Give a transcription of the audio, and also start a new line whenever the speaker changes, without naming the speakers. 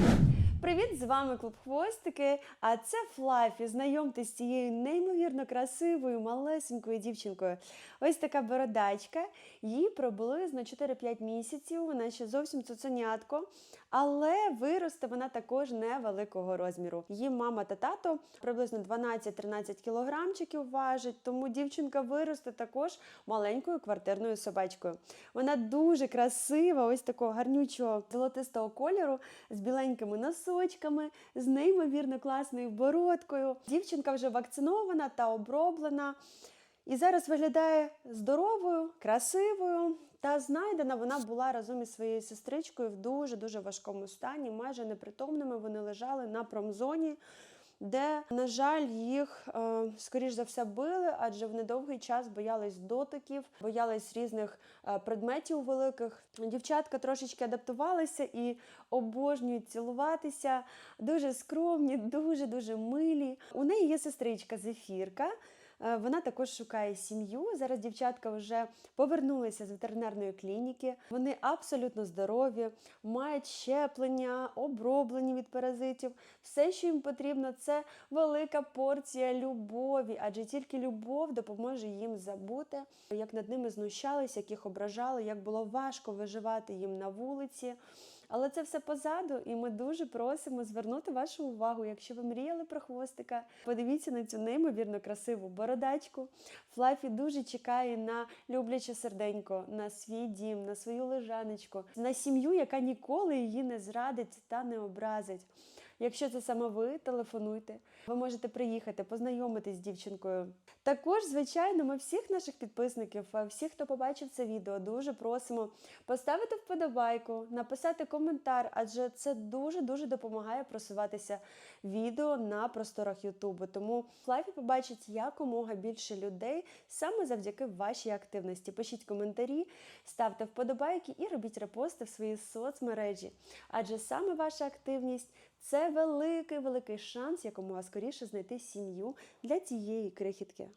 you Привіт, з вами Клуб Хвостики. А це Флафі. Знайомтесь з цією неймовірно красивою малесенькою дівчинкою. Ось така бородачка. Їй приблизно 4-5 місяців. Вона ще зовсім цуценятко, але виросте вона також невеликого розміру. Її мама та тато приблизно 12-13 кілограмчиків важить, тому дівчинка виросте також маленькою квартирною собачкою. Вона дуже красива, ось такого гарнючого золотистого кольору з біленькими носочками, з неймовірно класною бородкою. Дівчинка вже вакцинована та оброблена. І зараз виглядає здоровою, красивою. Та знайдена вона була разом із своєю сестричкою в дуже дуже важкому стані, майже непритомними. Вони лежали на промзоні, де, на жаль, їх е, скоріш за все били, адже вони довгий час боялись дотиків, боялись різних е, предметів великих. Дівчатка трошечки адаптувалися і обожнюють цілуватися. Дуже скромні, дуже дуже милі. У неї є сестричка Зефірка. Е, Вона також шукає сім'ю. Зараз дівчатка вже повернулися з ветеринарної клініки. Вони абсолютно здорові, мають щеплення, оброблені від паразитів. Все, що їм потрібно, це велика порція любові, адже тільки любов допоможе їм забути, як над ними знущались, як їх ображали, як було важко виживати їм на вулиці. Але це все позаду, і ми дуже просимо звернути вашу увагу, якщо ви мріяли про хвостика. Подивіться на цю неймовірно красиву бородачку. Флафі дуже чекає на любляче серденько, на свій дім, на свою лежаночку, на сім'ю, яка ніколи її не зрадить та не образить. Якщо це саме ви, телефонуйте. Ви можете приїхати, познайомитись з дівчинкою. Також, звичайно, ми всіх наших підписників, е, всіх, хто побачив це відео, дуже просимо поставити вподобайку, написати коментар, адже це дуже дуже допомагає просуватися відео на просторах Ютубу. Тому Флафі побачить якомога більше людей саме завдяки вашій активності. Пишіть коментарі, ставте вподобайки і робіть репости в свої соцмережі. Адже саме ваша активність це великий великий шанс якомога скоріше знайти сім'ю для цієї крихітки.